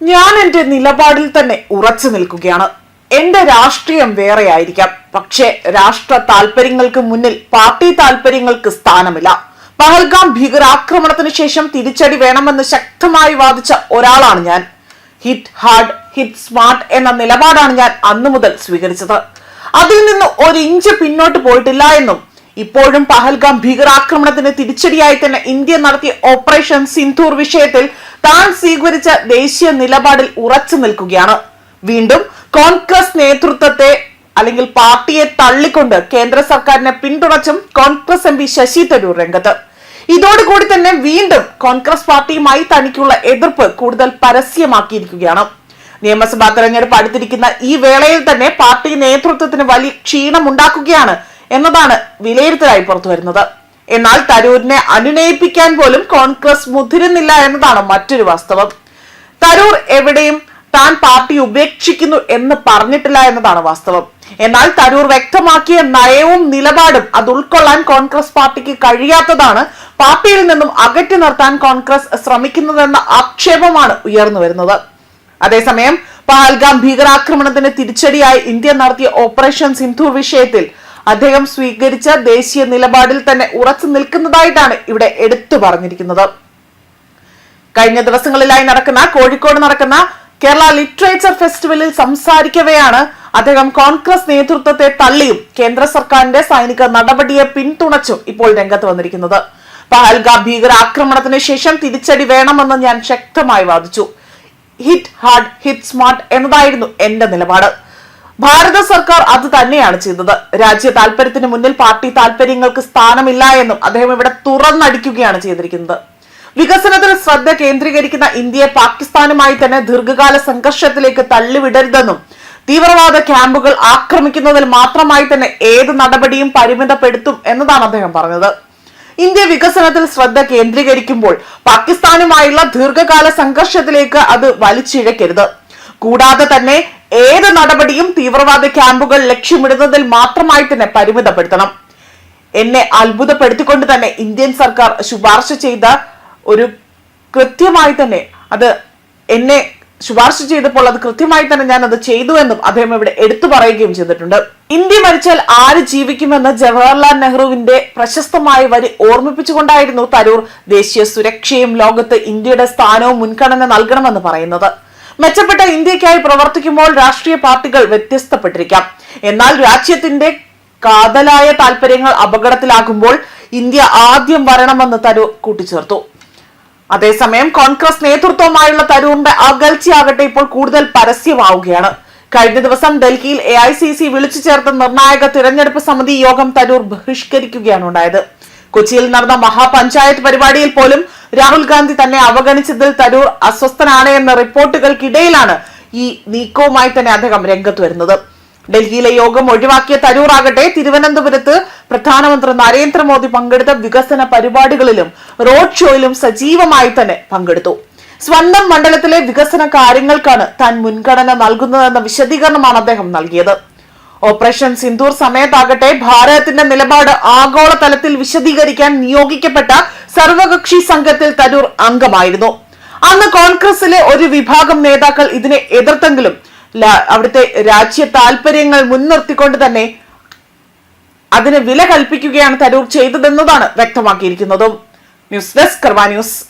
ഞാൻ എന്റെ നിലപാടിൽ തന്നെ ഉറച്ചു നിൽക്കുകയാണ്. എന്റെ രാഷ്ട്രീയം വേറെയായിരിക്കാം. പക്ഷേ രാഷ്ട്ര താല്പര്യങ്ങൾക്ക് മുന്നിൽ പാർട്ടി താല്പര്യങ്ങൾക്ക് സ്ഥാനമില്ല. പഹൽഗാം ഭീകരാക്രമണത്തിന് ശേഷം തിരിച്ചടി വേണമെന്ന് ശക്തമായി വാദിച്ച ഒരാളാണ് ഞാൻ. ഹിറ്റ് ഹാർഡ് ഹിറ്റ് സ്മാർട്ട് എന്ന നിലപാടാണ് ഞാൻ അന്നു മുതൽ സ്വീകരിച്ചത്. അതിൽ നിന്ന് ഒരു ഇഞ്ച് പിന്നോട്ട് പോയിട്ടില്ല എന്നും ഇപ്പോഴും പഹൽഗാം ഭീകരാക്രമണത്തിന് തിരിച്ചടിയായി തന്നെ ഇന്ത്യ നടത്തിയ ഓപ്പറേഷൻ സിന്ധൂർ വിഷയത്തിൽ താൻ സ്വീകരിച്ച ദേശീയ നിലപാടിൽ ഉറച്ചു നിൽക്കുകയാണ്. വീണ്ടും കോൺഗ്രസ് നേതൃത്വത്തെ അല്ലെങ്കിൽ പാർട്ടിയെ തള്ളിക്കൊണ്ട് കേന്ദ്ര സർക്കാരിനെ പിന്തുണച്ചും കോൺഗ്രസ് എം പി ശശി തരൂർ രംഗത്ത്. ഇതോടുകൂടി തന്നെ വീണ്ടും കോൺഗ്രസ് പാർട്ടിയുമായി തനിക്കുള്ള എതിർപ്പ് കൂടുതൽ പരസ്യമാക്കിയിരിക്കുകയാണ്. നിയമസഭാ തെരഞ്ഞെടുപ്പ് അടുത്തിരിക്കുന്ന ഈ വേളയിൽ തന്നെ പാർട്ടി നേതൃത്വത്തിന് വലിയ ക്ഷീണമുണ്ടാക്കുകയാണ് എന്നതാണ് വിലയിരുത്തലായി പുറത്തു വരുന്നത്. എന്നാൽ തരൂരിനെ അനുനയിപ്പിക്കാൻ പോലും കോൺഗ്രസ് മുതിരുന്നില്ല എന്നതാണ് മറ്റൊരു വാസ്തവം. തരൂർ എവിടെയും താൻ പാർട്ടി ഉപേക്ഷിക്കുന്നു എന്ന് പറഞ്ഞിട്ടില്ല എന്നതാണ് വാസ്തവം. എന്നാൽ തരൂർ വ്യക്തമാക്കിയ നയവും നിലപാടും അത് ഉൾക്കൊള്ളാൻ കോൺഗ്രസ് പാർട്ടിക്ക് കഴിയാത്തതാണ് പാർട്ടിയിൽ നിന്നും അകറ്റി നിർത്താൻ കോൺഗ്രസ് ശ്രമിക്കുന്നതെന്ന ആക്ഷേപമാണ് ഉയർന്നു വരുന്നത്. അതേസമയം പഹൽഗാം ഭീകരാക്രമണത്തിന് തിരിച്ചടിയായി ഇന്ത്യ നടത്തിയ ഓപ്പറേഷൻ സിന്ധു വിഷയത്തിൽ അദ്ദേഹം സ്വീകരിച്ച ദേശീയ നിലപാടിൽ തന്നെ ഉറച്ചു നിൽക്കുന്നതായിട്ടാണ് ഇവിടെ എടുത്തു പറഞ്ഞിരിക്കുന്നത്. കഴിഞ്ഞ ദിവസങ്ങളിലായി നടക്കുന്ന കോഴിക്കോട് നടക്കുന്ന കേരള ലിറ്ററേച്ചർ ഫെസ്റ്റിവലിൽ സംസാരിക്കവെയാണ് അദ്ദേഹം കോൺഗ്രസ് നേതൃത്വത്തെ തള്ളിയും കേന്ദ്ര സർക്കാരിന്റെ സൈനിക നടപടിയെ പിന്തുണച്ചും ഇപ്പോൾ രംഗത്ത് വന്നിരിക്കുന്നത്. പഹൽഗാം ഭീകരാക്രമണത്തിന് ശേഷം തിരിച്ചടി വേണമെന്ന് ഞാൻ ശക്തമായി വാദിച്ചു. ഹിറ്റ് ഹാർഡ് ഹിറ്റ് സ്മാർട്ട് എന്നതായിരുന്നു എന്റെ നിലപാട്. ഭാരത സർക്കാർ അത് തന്നെയാണ് ചെയ്തത്. രാജ്യ താല്പര്യത്തിന് മുന്നിൽ പാർട്ടി താല്പര്യങ്ങൾക്ക് സ്ഥാനമില്ല എന്നും അദ്ദേഹം ഇവിടെ തുറന്നടിക്കുകയാണ് ചെയ്തിരിക്കുന്നത്. വികസനത്തിൽ ശ്രദ്ധ കേന്ദ്രീകരിക്കുന്ന ഇന്ത്യയെ പാകിസ്ഥാനുമായി തന്നെ ദീർഘകാല സംഘർഷത്തിലേക്ക് തള്ളിവിടരുതെന്നും തീവ്രവാദ ക്യാമ്പുകൾ ആക്രമിക്കുന്നതിൽ മാത്രമായി തന്നെ ഏത് നടപടിയും പരിമിതപ്പെടുത്തും എന്നതാണ് അദ്ദേഹം പറഞ്ഞത്. ഇന്ത്യ വികസനത്തിൽ ശ്രദ്ധ കേന്ദ്രീകരിക്കുമ്പോൾ പാകിസ്ഥാനുമായുള്ള ദീർഘകാല സംഘർഷത്തിലേക്ക് അത് വലിച്ചിഴക്കരുത്. കൂടാതെ തന്നെ ഏത് നടപടിയും തീവ്രവാദ ക്യാമ്പുകൾ ലക്ഷ്യമിടുന്നതിൽ മാത്രമായി തന്നെ പരിമിതപ്പെടുത്തണം. എന്നെ അത്ഭുതപ്പെടുത്തിക്കൊണ്ട് തന്നെ ഇന്ത്യൻ സർക്കാർ ശുപാർശ ചെയ്ത ഒരു കൃത്യമായി തന്നെ അത് എന്നെ ശുപാർശ ചെയ്തപ്പോൾ അത് കൃത്യമായി തന്നെ ഞാൻ അത് ചെയ്തു എന്നും അദ്ദേഹം ഇവിടെ എടുത്തു പറയുകയും ചെയ്തിട്ടുണ്ട്. ഇന്ത്യ മരിച്ചാൽ ആര് ജീവിക്കുമെന്ന് ജവഹർലാൽ നെഹ്റുവിന്റെ പ്രശസ്തമായ വരി ഓർമ്മിപ്പിച്ചുകൊണ്ടായിരുന്നു തരൂർ ദേശീയ സുരക്ഷയും ലോകത്ത് ഇന്ത്യയുടെ സ്ഥാനവും മുൻഗണന നൽകണമെന്ന് പറയുന്നത്. മെച്ചപ്പെട്ട ഇന്ത്യക്കായി പ്രവർത്തിക്കുമ്പോൾ രാഷ്ട്രീയ പാർട്ടികൾ വ്യത്യസ്തപ്പെട്ടിരിക്കാം. എന്നാൽ രാജ്യത്തിന്റെ കാതലായ താല്പര്യങ്ങൾ അപകടത്തിലാകുമ്പോൾ ഇന്ത്യ ആദ്യം വരണമെന്ന് തരൂർ കൂട്ടിച്ചേർത്തു. അതേസമയം കോൺഗ്രസ് നേതൃത്വമായുള്ള തരൂറിന്റെ അകൽച്ചയാകട്ടെ ഇപ്പോൾ കൂടുതൽ പരസ്യമാവുകയാണ്. കഴിഞ്ഞ ദിവസം ഡൽഹിയിൽ എ ഐ സി സി വിളിച്ചു ചേർത്ത നിർണായക തിരഞ്ഞെടുപ്പ് സമിതി യോഗം തരൂർ ബഹിഷ്കരിക്കുകയാണ് ഉണ്ടായത്. കൊച്ചിയിൽ നടന്ന മഹാപഞ്ചായത്ത് പരിപാടിയിൽ പോലും രാഹുൽ ഗാന്ധി തന്നെ അവഗണിച്ചതിൽ തരൂർ അസ്വസ്ഥനാണ് എന്ന റിപ്പോർട്ടുകൾക്കിടയിലാണ് ഈ നീക്കവുമായി തന്നെ അദ്ദേഹം രംഗത്ത് വരുന്നത്. ഡൽഹിയിലെ യോഗം ഒഴിവാക്കിയ തരൂർ ആകട്ടെ തിരുവനന്തപുരത്ത് പ്രധാനമന്ത്രി നരേന്ദ്രമോദി പങ്കെടുത്ത വികസന പരിപാടികളിലും റോഡ് ഷോയിലും സജീവമായി തന്നെ പങ്കെടുത്തു. സ്വന്തം മണ്ഡലത്തിലെ വികസന കാര്യങ്ങൾക്കാണ് താൻ മുൻഗണന നൽകുന്നതെന്ന വിശദീകരണമാണ് അദ്ദേഹം നൽകിയത്. ഓപ്പറേഷൻ സിന്ദൂർ സമയത്താകട്ടെ ഭാരതത്തിന്റെ നിലപാട് ആഗോളതലത്തിൽ വിശദീകരിക്കാൻ നിയോഗിക്കപ്പെട്ട സർവകക്ഷി സംഘത്തിൽ തരൂർ അംഗമായിരുന്നു. അന്ന് കോൺഗ്രസിലെ ഒരു വിഭാഗം നേതാക്കൾ ഇതിനെ എതിർത്തെങ്കിലും അവിടുത്തെ രാജ്യ താല്പര്യങ്ങൾ മുൻനിർത്തിക്കൊണ്ട് തന്നെ അതിന് വില കൽപ്പിക്കുകയാണ് തരൂർ ചെയ്തതെന്നതാണ് വ്യക്തമാക്കിയിരിക്കുന്നത്. ന്യൂസ് ഡെസ്ക് കർവാന്യൂസ് ന്യൂസ്.